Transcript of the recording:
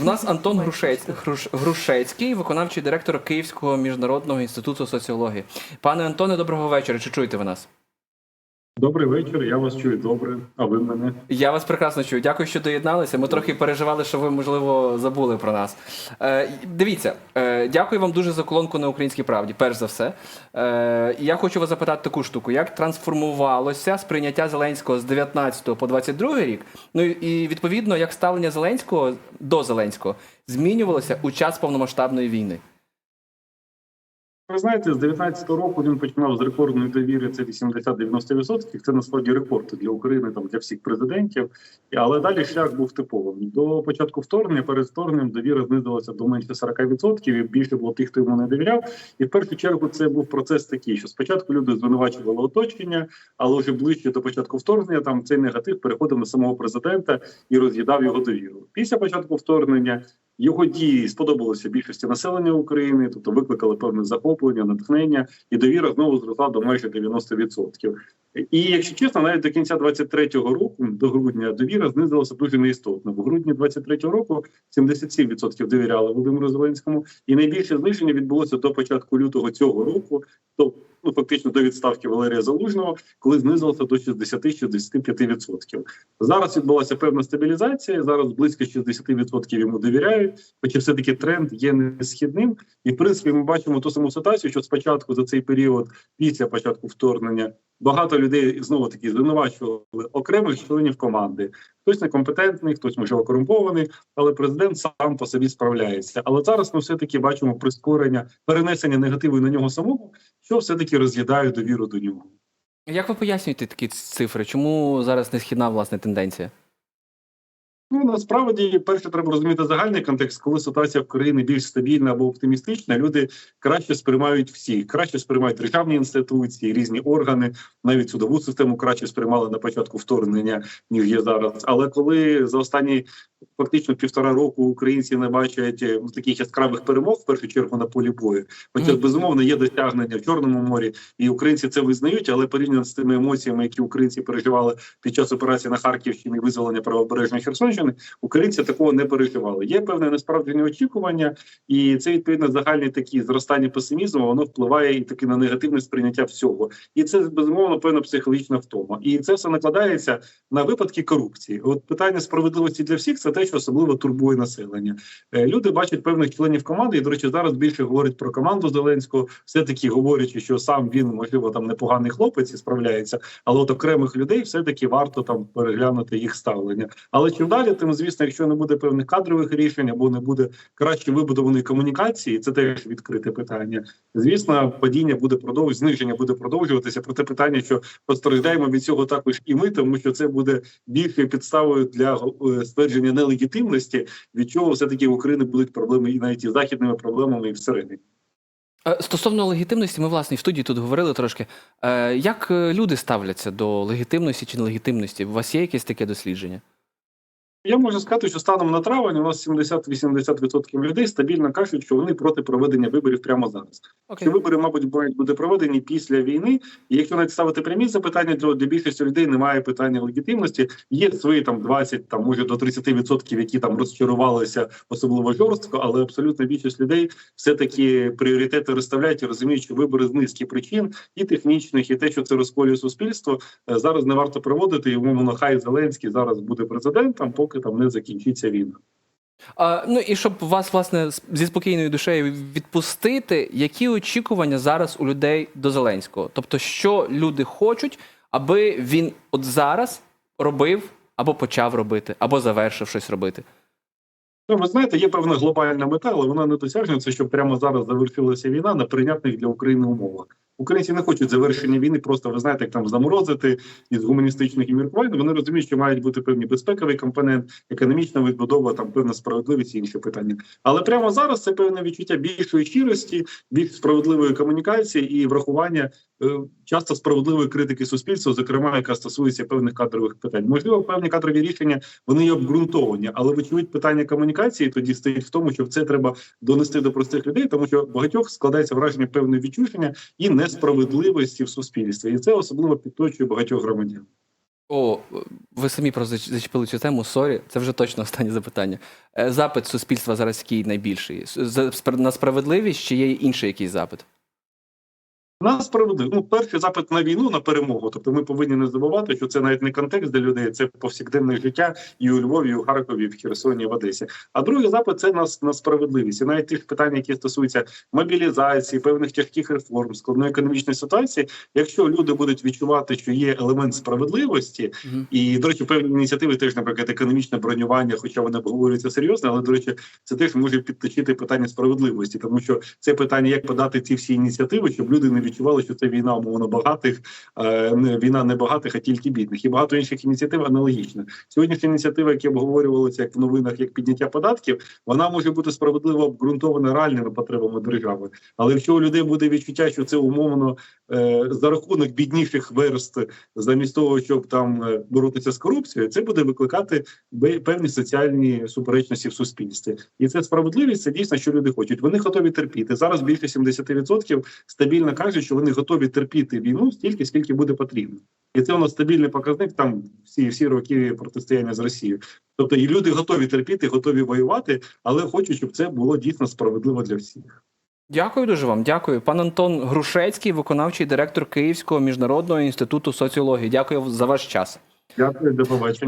у нас Антон Грушець, Груш, Грушецький, виконавчий директор Київського міжнародного інституту соціології. Пане Антоне, доброго вечора. Чи чуєте ви нас? Добрий вечір, я вас чую добре, а ви мене. Я вас прекрасно чую. Дякую, що доєдналися. Ми трохи переживали, що ви, можливо, забули про нас. Е, дивіться, е, дякую вам дуже за колонку на українській правді, перш за все. Е, я хочу вас запитати таку штуку: як трансформувалося сприйняття Зеленського з 19 по 22 рік? Ну і відповідно, як ставлення Зеленського до Зеленського змінювалося у час повномасштабної війни? Ви знаєте, з 19-го року він починав з рекордної довіри. Це 80-90%. Це насправді рекорд для України, там для всіх президентів. Але далі шлях був типовим. До початку вторгнення, перед вторгненням довіра знизилася до менше 40%, і більше було тих, хто йому не довіряв. І в першу чергу це був процес такий, що спочатку люди звинувачували оточення, але вже ближче до початку вторгнення там цей негатив переходив на самого президента і роз'їдав його довіру. Після початку вторгнення. Його дії сподобалися більшості населення України, тобто викликали певне захоплення, натхнення, і довіра знову зросла до майже 90%. І якщо чесно, навіть до кінця 23-го року, до грудня, довіра знизилася дуже неістотно. В грудні 23-го року 77% довіряли Володимиру Зеленському, і найбільше зниження відбулося до початку лютого цього року, то ну фактично до відставки Валерія Залужного, коли знизилося до 60-65%. Зараз відбулася певна стабілізація. Зараз близько 60% йому довіряють, хоча все таки тренд є несхідним. І в принципі, ми бачимо ту саму ситуацію, що спочатку за цей період, після початку вторгнення, багато людей знову таки звинувачували окремих членів команди. Хтось некомпетентний, хтось можливо корумпований, але президент сам по собі справляється. Але зараз ми все таки бачимо прискорення перенесення негативу на нього самого, що все таки роз'їдає довіру до нього. Як ви пояснюєте такі цифри? Чому зараз не східна власне тенденція? Ну насправді, перше, треба розуміти загальний контекст, коли ситуація в країні більш стабільна або оптимістична, люди краще сприймають всі, краще сприймають державні інституції, різні органи, навіть судову систему краще сприймали на початку вторгнення, ніж є зараз. Але коли за останні фактично півтора року українці не бачать е, таких яскравих перемог, в першу чергу на полі бою, хоча безумовно є досягнення в чорному морі, і українці це визнають, але порівняно з тими емоціями, які українці переживали під час операції на Харківщині, визволення правобережної Херсонщини, українці такого не переживали. Є певне несправджені очікування, і це відповідно загальні такі зростання песимізму. Воно впливає і таки на негативне сприйняття всього. І це безумовно певна психологічна втома. І це все накладається на випадки корупції. От питання справедливості для всіх це те, що особливо турбує населення. Е, Люди бачать певних членів команди, і до речі, зараз більше говорять про команду Зеленського, все таки говорячи, що сам він можливо там непоганий хлопець і справляється, але от окремих людей все таки варто там переглянути їх ставлення. Але чим далі, тим звісно, якщо не буде певних кадрових рішень або не буде краще вибудованої комунікації, це теж відкрите питання. Звісно, падіння буде продовжуватися, зниження буде продовжуватися. Проте питання, що постраждаємо від цього також і ми, тому що це буде більшою підставою для е, ствердження нелегітимності, від чого все таки в Україні будуть проблеми і навіть і західними проблемами і всередині. Е, Стосовно легітимності, ми власне в студії тут говорили трошки. Е, Як е, люди ставляться до легітимності чи нелегітимності? У вас є якесь таке дослідження? Я можу сказати, що станом на травень у нас 70-80% людей стабільно кажуть, що вони проти проведення виборів прямо зараз. Що вибори, мабуть, бути проведені після війни. І якщо навіть ставити прямі запитання, то для більшості людей немає питання легітимності. Є свої там 20, там може до 30%, які там розчарувалися особливо жорстко, але абсолютно більшість людей все таки пріоритети розставляють і розуміють, що вибори з низки причин і технічних, і те, що це розколює суспільство, е, зараз не варто проводити. І умовно, хай Зеленський зараз буде президентом, поки там не закінчиться війна. А, ну і щоб вас, власне, зі спокійною душею відпустити, які очікування зараз у людей до Зеленського? Тобто, що люди хочуть, аби він от зараз робив або почав робити, або завершив щось робити? Ну, ви знаєте, є певна глобальна мета, але вона не досяжна. Це щоб прямо зараз завершилася війна на прийнятних для України умовах. Українці не хочуть завершення війни, просто ви знаєте, як там заморозити із гуманістичних міркувань. Вони розуміють, що мають бути певні безпековий компонент, економічна відбудова, там певна справедливість і інші питання. Але прямо зараз це певне відчуття більшої щирості, більш справедливої комунікації і врахування е, часто справедливої критики суспільства, зокрема, яка стосується певних кадрових питань. Можливо, певні кадрові рішення вони є обґрунтовані, але вочевидь питання комунікації тоді стоїть в тому, що це треба донести до простих людей, тому що багатьох складається враження певної відчуження і несправедливості в суспільстві, і це особливо підточує багатьох громадян. О, ви самі просто зачепили цю тему. Сорі, це вже точно останнє запитання. Е, Запит суспільства зараз який найбільший? На справедливість чи є інший якийсь запит? На справедливо. Ну, перший запит на війну, на перемогу. Тобто ми повинні не забувати, що це навіть не контекст для людей, це повсякденне життя і у Львові, і у Харкові, і в Херсоні, і в Одесі. А другий запит це на, на справедливість. І навіть тих питань, які стосуються мобілізації, певних тяжких реформ, складної економічної ситуації. Якщо люди будуть відчувати, що є елемент справедливості, і до речі, певні ініціативи теж, наприклад, економічне бронювання, хоча вони обговорюються серйозно, але до речі, це теж може підточити питання справедливості, тому що це питання, як подати ці всі ініціативи, щоб люди не відчували, що це війна умовно багатих, не війна не багатих, а тільки бідних. І багато інших ініціатив аналогічно. Сьогоднішня ініціатива, які обговорювалися як в новинах, як підняття податків, вона може бути справедливо обґрунтована реальними потребами держави. Але якщо у людей буде відчуття, що це умовно за рахунок бідніших верст, замість того, щоб там е, боротися з корупцією, це буде викликати певні соціальні суперечності в суспільстві. І це справедливість, це дійсно, що люди хочуть. Вони готові терпіти. Зараз більше 70% стабільно кажуть, що вони готові терпіти війну стільки, скільки буде потрібно. І це у нас стабільний показник там всі всі роки протистояння з Росією. Тобто і люди готові терпіти, готові воювати, але хочуть, щоб це було дійсно справедливо для всіх. Дякую дуже вам. Дякую. Пан Антон Грушецький, виконавчий директор Київського міжнародного інституту соціології. Дякую за ваш час. Дякую, до побачення.